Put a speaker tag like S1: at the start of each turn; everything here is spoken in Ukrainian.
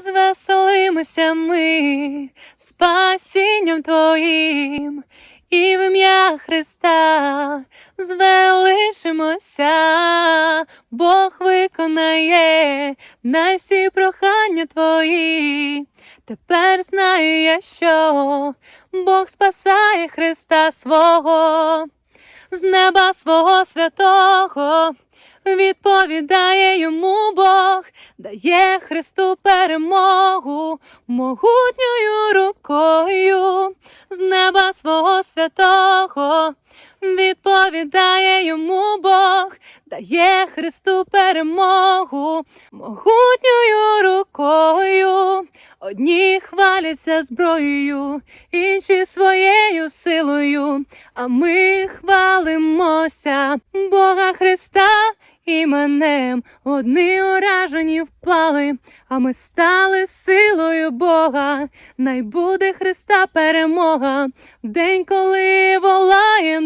S1: звеселимося ми спасінням Твоїм, і в ім'я Христа звеличимося, Бог виконає на всі прохання Твої. Тепер знаю я, що Бог спасає Христа свого, з неба свого святого, відповідає йому Бог, дає Христу перемогу могутньою рукою, з неба свого святого, відповідає йому Бог, дає Христу перемогу могутньою рукою. Одні хваляться зброєю, інші своєю силою, а ми хвалимося Бога Христа іменем. Одні уражені впали, а ми стали силою Бога. Най буде Христа перемога, в день, коли волає